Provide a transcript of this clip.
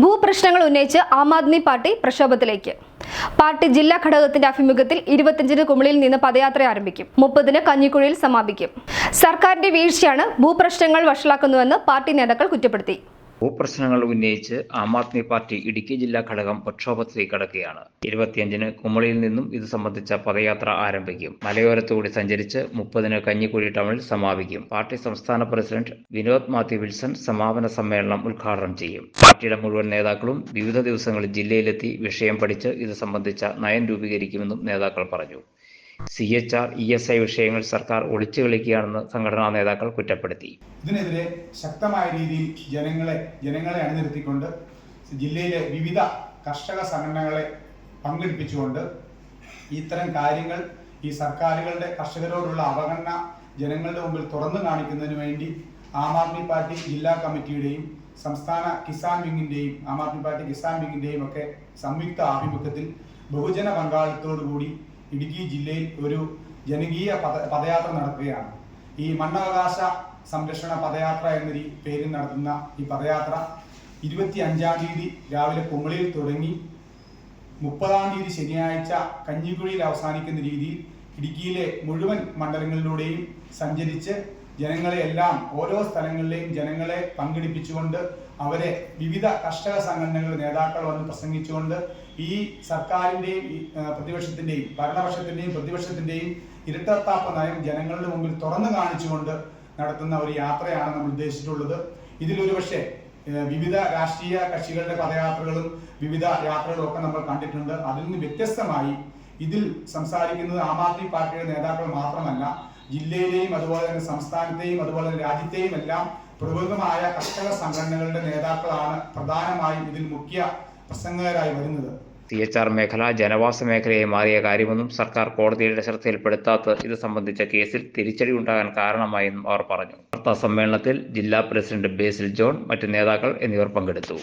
ഭൂപ്രശ്നങ്ങൾ ഉന്നയിച്ച് ആം ആദ്മി പാർട്ടി പ്രക്ഷോഭത്തിലേക്ക്. പാർട്ടി ജില്ലാ ഘടകത്തിന്റെ ആഭിമുഖ്യത്തിൽ ഇരുപത്തിയഞ്ചിന് കുമളിയിൽ നിന്ന് പദയാത്ര ആരംഭിക്കും. മുപ്പതിന് കഞ്ഞിക്കുഴിയിൽ സമാപിക്കും. സർക്കാരിന്റെ വീഴ്ചയാണ് ഭൂപ്രശ്നങ്ങൾ വഷളാക്കുന്നുവെന്ന് പാർട്ടി നേതാക്കൾ കുറ്റപ്പെടുത്തി. ഭൂപ്രശ്നങ്ങൾ ഉന്നയിച്ച് ആം ആദ്മി പാർട്ടി ഇടുക്കി ജില്ലാ ഘടകം പ്രക്ഷോഭത്തിലേക്ക് കടക്കുകയാണ്. ഇരുപത്തിയഞ്ചിന് കുമളിയിൽ നിന്നും ഇത് സംബന്ധിച്ച പദയാത്ര ആരംഭിക്കും. മലയോരത്തുകൂടി സഞ്ചരിച്ച് മുപ്പതിന് കഞ്ഞിക്കുഴി ടൗണിൽ സമാപിക്കും. പാർട്ടി സംസ്ഥാന പ്രസിഡന്റ് വിനോദ് മാത്യു വിൽസൺ സമാപന സമ്മേളനം ഉദ്ഘാടനം ചെയ്യും. പാർട്ടിയുടെ മുഴുവൻ നേതാക്കളും വിവിധ ദിവസങ്ങളിൽ ജില്ലയിലെത്തി വിഷയം പഠിച്ച് ഇത് സംബന്ധിച്ച നയം രൂപീകരിക്കുമെന്നും നേതാക്കൾ പറഞ്ഞു. C H R E S I വിഷയങ്ങൾ സർക്കാർ ഒളിച്ചു കളിക്കുകയാണെന്ന് സംഘടനാ നേതാക്കൾ കുറ്റപ്പെടുത്തി. ഇതിനെതിരെ ശക്തമായ രീതിയിൽ ജനങ്ങളെ ജനങ്ങളെ അണിനിരത്തിക്കൊണ്ട് ജില്ലയിലെ വിവിധ കർഷക സംഘടനകളെ പങ്കെടുപ്പിച്ചുകൊണ്ട് ഇത്തരം കാര്യങ്ങൾ ഈ സർക്കാരുകളുടെ കർഷകരോടുള്ള അവഗണന ജനങ്ങളുടെ മുമ്പിൽ തുറന്നു കാണിക്കുന്നതിന് വേണ്ടി ആം ആദ്മി പാർട്ടി ജില്ലാ കമ്മിറ്റിയുടെയും സംസ്ഥാന കിസാൻ വിങ്ങിന്റെയും ആം ആദ്മി പാർട്ടി കിസാൻ വിങ്ങിന്റെയും ഒക്കെ സംയുക്ത ആഭിമുഖ്യത്തിൽ ബഹുജന പങ്കാളിത്തത്തോടു കൂടി ഇടുക്കി ജില്ലയിൽ ഒരു ജനകീയ പദ പദയാത്ര നടക്കുകയാണ്. ഈ മണ്ണവകാശ സംരക്ഷണ പദയാത്ര എന്ന പേരിൽ നടത്തുന്ന ഈ പദയാത്ര ഇരുപത്തി അഞ്ചാം തീയതി രാവിലെ കുമളിയിൽ തുടങ്ങി മുപ്പതാം തീയതി ശനിയാഴ്ച കഞ്ഞിക്കുഴിയിൽ അവസാനിക്കുന്ന രീതിയിൽ ഇടുക്കിയിലെ മുഴുവൻ മണ്ഡലങ്ങളിലൂടെയും സഞ്ചരിച്ച് ജനങ്ങളെ എല്ലാം ഓരോ സ്ഥലങ്ങളിലെയും ജനങ്ങളെ പങ്കെടുപ്പിച്ചുകൊണ്ട് അവരെ വിവിധ കർഷക സംഘടനകളുടെ നേതാക്കൾ വന്ന് പ്രസംഗിച്ചുകൊണ്ട് ഈ സർക്കാരിന്റെയും പ്രതിപക്ഷത്തിന്റെയും ഭരണപക്ഷത്തിന്റെയും പ്രതിപക്ഷത്തിന്റെയും ഇരട്ടത്താപ്പ് നയം ജനങ്ങളുടെ മുമ്പിൽ തുറന്നു കാണിച്ചുകൊണ്ട് നടത്തുന്ന ഒരു യാത്രയാണ് നമ്മൾ ഉദ്ദേശിച്ചിട്ടുള്ളത്. ഇതിലൊരു പക്ഷേ വിവിധ രാഷ്ട്രീയ കക്ഷികളുടെ പദയാത്രകളും വിവിധ യാത്രകളും ഒക്കെ നമ്മൾ കണ്ടിട്ടുണ്ട്. അതിൽ നിന്ന് വ്യത്യസ്തമായി ഇതിൽ സംസാരിക്കുന്നത് ആം ആദ്മി പാർട്ടിയുടെ നേതാക്കൾ മാത്രമല്ല ജില്ലയിലെയും അതുപോലെ തന്നെ സംസ്ഥാനത്തെയും അതുപോലെ തന്നെ രാജ്യത്തെയും എല്ലാം പ്രമുഖമായ കർഷക സംഘടനകളുടെ നേതാക്കളാണ് പ്രധാനമായും ഇതിൽ മുഖ്യ പ്രസംഗകരായി വരുന്നത്. സി എച്ച് ആർ മേഖല ജനവാസ മേഖലയെ മാറിയ കാര്യമെന്നും സർക്കാർ കോടതിയുടെ ശ്രദ്ധയിൽപ്പെടുത്താത്ത ഇത് സംബന്ധിച്ച കേസിൽ തിരിച്ചടി ഉണ്ടാകാൻ കാരണമായെന്നും അവർ പറഞ്ഞു. വാർത്താ സമ്മേളനത്തിൽ ജില്ലാ പ്രസിഡന്റ് ബേസിൽ ജോൺ മറ്റ് നേതാക്കൾ എന്നിവർ പങ്കെടുത്തു.